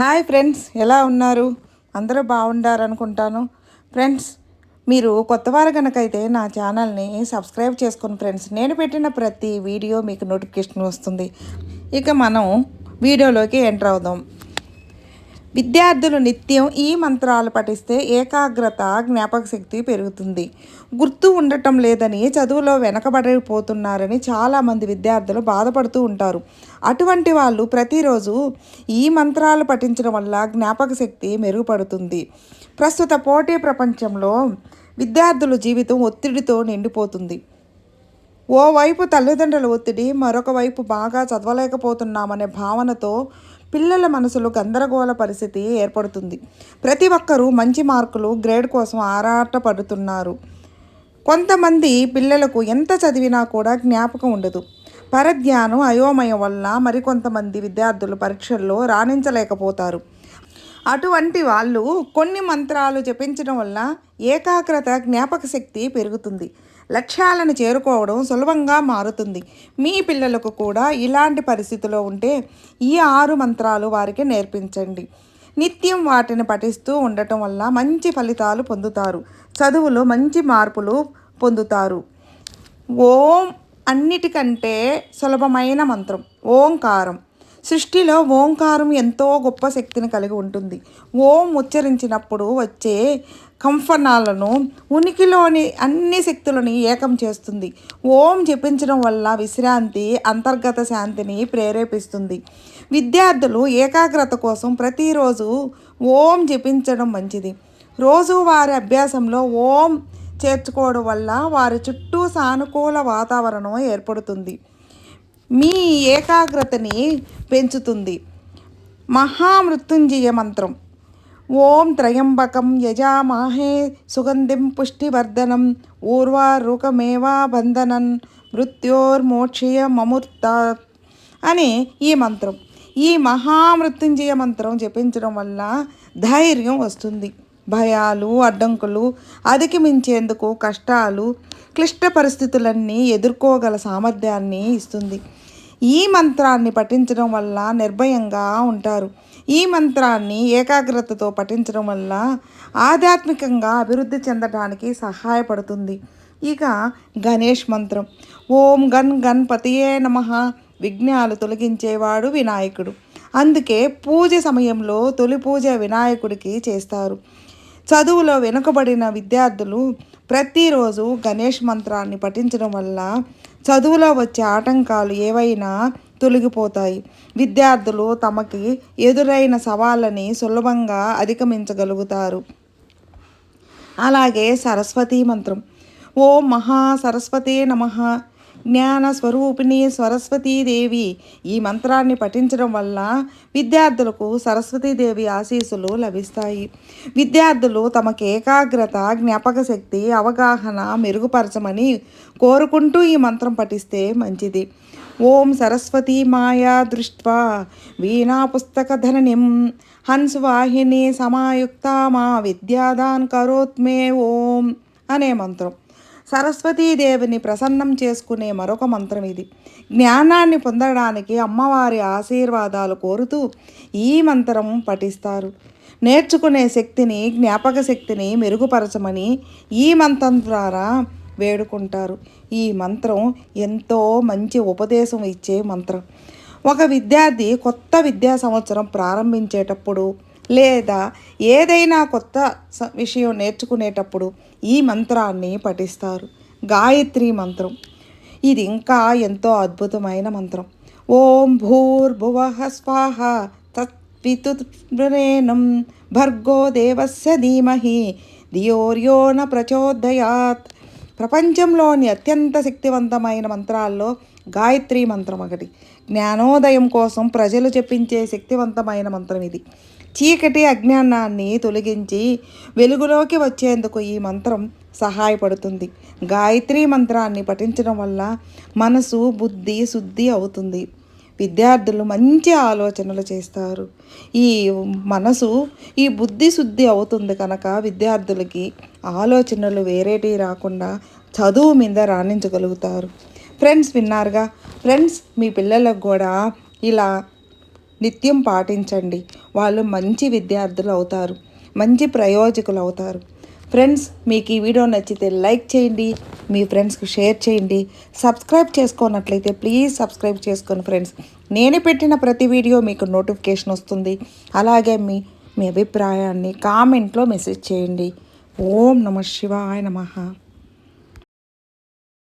Hi friends ఎలా ఉన్నారు? అందరూ బాగుండారు అనుకుంటాను ఫ్రెండ్స్ మీరు కొత్త వారు కనుకైతే నా ఛానల్ని సబ్స్క్రైబ్ చేసుకుని ఫ్రెండ్స్ నేను పెట్టిన ప్రతి వీడియో మీకు నోటిఫికేషన్ వస్తుంది. ఇక మనం వీడియోలోకి ఎంటర్ అవుదాం. విద్యార్థులు నిత్యం ఈ మంత్రాలు పఠిస్తే ఏకాగ్రత జ్ఞాపక శక్తి పెరుగుతుంది. గుర్తు ఉండటం లేదని చదువులో వెనకబడిపోతున్నారని చాలామంది విద్యార్థులు బాధపడుతూ ఉంటారు. అటువంటి వాళ్ళు ప్రతిరోజు ఈ మంత్రాలు పఠించడం వల్ల జ్ఞాపక శక్తి మెరుగుపడుతుంది. ప్రస్తుత పోటీ ప్రపంచంలో విద్యార్థుల జీవితం ఒత్తిడితో నిండిపోతుంది. ఓవైపు తల్లిదండ్రుల ఒత్తిడి మరొక వైపు బాగా చదవలేకపోతున్నామనే భావనతో పిల్లల మనసులో గందరగోళ పరిస్థితి ఏర్పడుతుంది. ప్రతి ఒక్కరూ మంచి మార్కులు గ్రేడ్ కోసం ఆరాటపడుతున్నారు. కొంతమంది పిల్లలకు ఎంత చదివినా కూడా జ్ఞాపకం ఉండదు. పరధ్యానం అయోమయం వల్ల మరికొంతమంది విద్యార్థులు పరీక్షల్లో రాణించలేకపోతారు. అటువంటి వాళ్ళు కొన్ని మంత్రాలు జపించడం వల్ల ఏకాగ్రత జ్ఞాపక శక్తి పెరుగుతుంది. లక్ష్యాలను చేరుకోవడం సులభంగా మారుతుంది. మీ పిల్లలకు కూడా ఇలాంటి పరిస్థితిలో ఉంటే ఈ ఆరు మంత్రాలు వారికి నేర్పించండి. నిత్యం వాటిని పఠిస్తూ ఉండటం వల్ల మంచి ఫలితాలు పొందుతారు. చదువులో మంచి మార్పులు పొందుతారు. ఓం అన్నిటికంటే సులభమైన మంత్రం ఓంకారం. సృష్టిలో ఓంకారం ఎంతో గొప్ప శక్తిని కలిగి ఉంటుంది. ఓం ఉచ్చరించినప్పుడు వచ్చే కంఫనాలను ఉనికిలోని అన్ని శక్తులని ఏకం చేస్తుంది. ఓం జపించడం వల్ల విశ్రాంతి అంతర్గత శాంతిని ప్రేరేపిస్తుంది. విద్యార్థులు ఏకాగ్రత కోసం ప్రతిరోజు ఓం జపించడం మంచిది. రోజువారి అభ్యాసంలో ఓం చేర్చుకోవడం వల్ల వారి చుట్టూ సానుకూల వాతావరణం ఏర్పడుతుంది. మీ ఏకాగ్రతని పెంచుతుంది. మహామృత్యుంజయ మంత్రం. ఓం త్రయంబకం యజామాహే సుగంధిం పుష్టివర్ధనం ఊర్వారుకమేవా బంధనం మృత్యోర్మోక్షయ మమూర్త అని ఈ మంత్రం. ఈ మహామృత్యుంజయ మంత్రం జపించడం వల్ల ధైర్యం వస్తుంది. భయాలు అడ్డంకులు అధిగమించేందుకు కష్టాలు క్లిష్ట పరిస్థితులన్నీ ఎదుర్కోగల సామర్థ్యాన్ని ఇస్తుంది. ఈ మంత్రాన్ని పఠించడం వల్ల నిర్భయంగా ఉంటారు. ఈ మంత్రాన్ని ఏకాగ్రతతో పఠించడం వల్ల ఆధ్యాత్మికంగా అభివృద్ధి చెందడానికి సహాయపడుతుంది. ఇక గణేష్ మంత్రం. ఓం గన్ గణపతియే నమ విఘ్నాలు తొలగించేవాడు వినాయకుడు. అందుకే పూజ సమయంలో తొలి పూజ వినాయకుడికి చేస్తారు. చదువులో వెనుకబడిన విద్యార్థులు ప్రతిరోజు గణేష్ మంత్రాన్ని పఠించడం వల్ల చదువులో వచ్చే ఆటంకాలు ఏవైనా తొలగిపోతాయి. విద్యార్థులు తమకి ఎదురైన సవాళ్ళని సులభంగా అధిగమించగలుగుతారు. అలాగే సరస్వతీ మంత్రం. ఓ మహా సరస్వతే నమ. జ్ఞాన స్వరూపిణి సరస్వతీదేవి ఈ మంత్రాన్ని పఠించడం వల్ల విద్యార్థులకు సరస్వతీదేవి ఆశీస్సులు లభిస్తాయి. విద్యార్థులు తమకు ఏకాగ్రత జ్ఞాపక శక్తి అవగాహన మెరుగుపరచమని కోరుకుంటూ ఈ మంత్రం పఠిస్తే మంచిది. ఓం సరస్వతీ మాయా దృష్ట్వా వీణా పుస్తకధననిం హంసువాహిని సమాయుక్త మా విద్యాదాన్ కరోత్మే ఓం అనే మంత్రం. సరస్వతీదేవిని ప్రసన్నం చేసుకునే మరొక మంత్రం ఇది. జ్ఞానాన్ని పొందడానికి అమ్మవారి ఆశీర్వాదాలు కోరుతూ ఈ మంత్రం పఠిస్తారు. నేర్చుకునే శక్తిని జ్ఞాపక శక్తిని మెరుగుపరచమని ఈ మంత్రం ద్వారా వేడుకుంటారు. ఈ మంత్రం ఎంతో మంచి ఉపదేశం ఇచ్చే మంత్రం. ఒక విద్యార్థి కొత్త విద్యా సంవత్సరం ప్రారంభించేటప్పుడు లేదా ఏదైనా కొత్త విషయం నేర్చుకునేటప్పుడు ఈ మంత్రాన్ని పఠిస్తారు. గాయత్రి మంత్రం. ఇది ఇంకా ఎంతో అద్భుతమైన మంత్రం. ఓం భూర్భువ స్వాహ తత్వితురేనం భర్గో దేవస్య ధీమహి దియోర్యోన ప్రచోదయాత్. ప్రపంచంలోని అత్యంత శక్తివంతమైన మంత్రాల్లో గాయత్రి మంత్రం ఒకటి. జ్ఞానోదయం కోసం ప్రజలు చెప్పించే శక్తివంతమైన మంత్రం ఇది. చీకటి అజ్ఞానాన్ని తొలగించి వెలుగులోకి వచ్చేందుకు ఈ మంత్రం సహాయపడుతుంది. గాయత్రి మంత్రాన్ని పఠించడం వల్ల మనసు బుద్ధి శుద్ధి అవుతుంది. విద్యార్థులు మంచి ఆలోచనలు చేస్తారు. ఈ మనసు ఈ బుద్ధి శుద్ధి అవుతుంది కనుక విద్యార్థులకి ఆలోచనలు వేరేటి రాకుండా చదువు మీద రాణించగలుగుతారు. ఫ్రెండ్స్ విన్నారుగా? ఫ్రెండ్స్ మీ పిల్లలకు కూడా ఇలా నిత్యం పాటించండి. వాళ్ళు మంచి విద్యార్థులు అవుతారు. మంచి ప్రయోజకులు అవుతారు. ఫ్రెండ్స్ మీకు ఈ వీడియో నచ్చితే లైక్ చేయండి. మీ ఫ్రెండ్స్కి షేర్ చేయండి. సబ్స్క్రైబ్ చేసుకున్నట్లయితే ప్లీజ్ సబ్స్క్రైబ్ చేసుకోండి ఫ్రెండ్స్. నేను పెట్టిన ప్రతి వీడియో మీకు నోటిఫికేషన్ వస్తుంది. అలాగే మీ మీ అభిప్రాయాన్ని కామెంట్లో మెసేజ్ చేయండి. ఓం నమ శివాయ నమ.